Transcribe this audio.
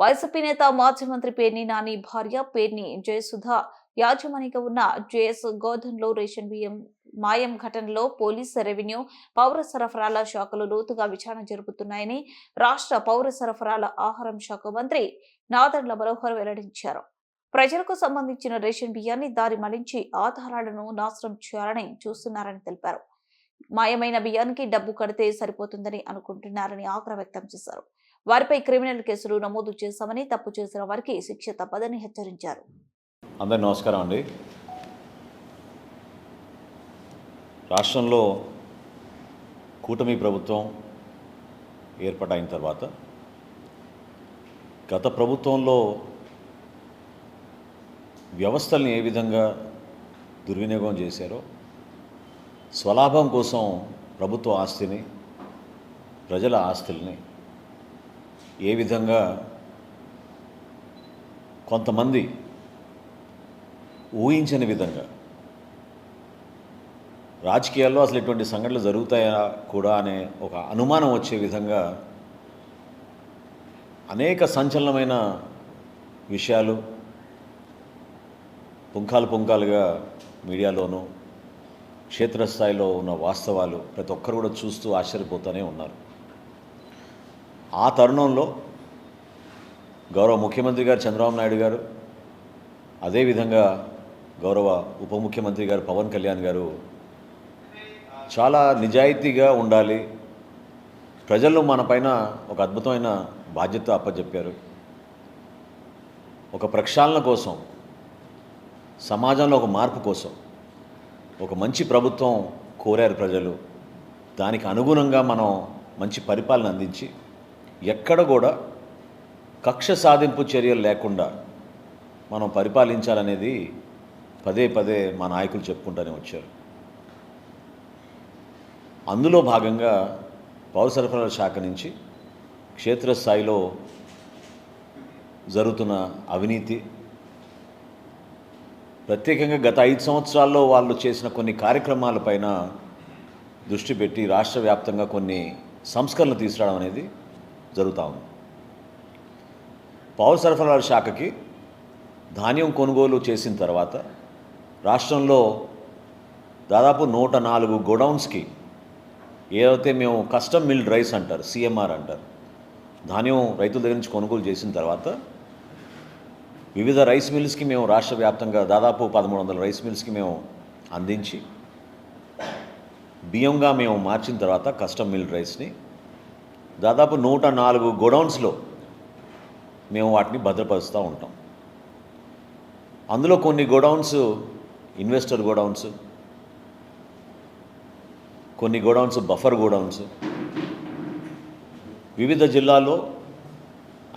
YCP నేత మాజీ మంత్రి పేర్ని నాని భార్య పేర్ని జయసుధ యాజమానిగా ఉన్న జేఎస్ గోధన్లో రేషన్ బియ్యం మాయం ఘటనలో పోలీస్ రెవెన్యూ పౌర సరఫరాల శాఖలు లోతుగా విచారణ జరుపుతున్నాయని రాష్ట్ర పౌర సరఫరాల ఆహారం శాఖ మంత్రి నాదండ్ల మనోహర్ వెల్లడించారు. ప్రజలకు సంబంధించిన రేషన్ బియ్యాన్ని దారి మళ్ళించి ఆధారాలను నాశనం చేయాలని చూస్తున్నారని తెలిపారు. మాయమైన బియ్యానికి డబ్బు కడితే సరిపోతుందని అనుకుంటున్నారని ఆగ్రహ వ్యక్తం చేశారు. వారిపై క్రిమినల్ కేసులు నమోదు చేశామని తప్పు చేసిన వారికి శిక్ష తప్పదని హెచ్చరించారు. అందరు నమస్కారం అండి. రాష్ట్రంలో కూటమి ప్రభుత్వం ఏర్పాటైన తర్వాత గత ప్రభుత్వంలో వ్యవస్థల్ని ఏ విధంగా దుర్వినియోగం చేశారో స్వలాభం కోసం ప్రభుత్వ ఆస్తిని ప్రజల ఆస్తుల్ని ఏ విధంగా కొంతమంది ఊహించని విధంగా రాజకీయాల్లో అసలు ఇటువంటి సంఘటనలు జరుగుతాయా కూడా అనే ఒక అనుమానం వచ్చే విధంగా అనేక సంచలనమైన విషయాలు పుంఖాలు పుంఖాలుగా మీడియాలోనూ క్షేత్రస్థాయిలో ఉన్న వాస్తవాలు ప్రతి ఒక్కరు కూడా చూస్తూ ఆశ్చర్యపోతూనే ఉన్నారు. ఆ తరుణంలో గౌరవ ముఖ్యమంత్రి గారు చంద్రబాబు నాయుడు గారు అదేవిధంగా గౌరవ ఉప ముఖ్యమంత్రి గారు పవన్ కళ్యాణ్ గారు చాలా నిజాయితీగా ఉండాలి. ప్రజలు మన పైన ఒక అద్భుతమైన బాధ్యత అప్పచెప్పారు ఒక ప్రక్షాళన కోసం సమాజంలో ఒక మార్పు కోసం ఒక మంచి ప్రభుత్వం కోరారు ప్రజలు. దానికి అనుగుణంగా మనం మంచి పరిపాలన అందించి ఎక్కడ కూడా కక్ష సాధింపు చర్యలు లేకుండా మనం పరిపాలించాలనేది పదే పదే మా నాయకులు చెప్పుకుంటూనే వచ్చారు. అందులో భాగంగా పౌర సరఫరాల శాఖ నుంచి క్షేత్రస్థాయిలో జరుగుతున్న అవినీతి ప్రత్యేకంగా గత ఐదు సంవత్సరాల్లో వాళ్ళు చేసిన కొన్ని కార్యక్రమాలపైన దృష్టి పెట్టి రాష్ట్ర వ్యాప్తంగా కొన్ని సంస్కరణలు తీసుకురావడం అనేది జరుగుతూ ఉంది. పౌర సరఫరాల శాఖకి ధాన్యం కొనుగోలు చేసిన తర్వాత రాష్ట్రంలో దాదాపు నూట నాలుగు గోడౌన్స్కి ఏదైతే మేము కస్టమ్ మిల్డ్ రైస్ అంటారు సిఎంఆర్ అంటారు ధాన్యం రైతుల దగ్గర నుంచి కొనుగోలు చేసిన తర్వాత వివిధ రైస్ మిల్స్కి మేము రాష్ట్ర వ్యాప్తంగా దాదాపు పదమూడు వందల రైస్ మిల్స్కి మేము అందించి బియ్యంగా మేము మార్చిన తర్వాత కస్టమ్ మిల్డ్ రైస్ని దాదాపు నూట నాలుగు గోడౌన్స్లో మేము వాటిని భద్రపరుస్తూ ఉంటాం. అందులో కొన్ని గోడౌన్స్ ఇన్వెస్టర్ గోడౌన్స్ కొన్ని గోడౌన్స్ బఫర్ గోడౌన్స్. వివిధ జిల్లాల్లో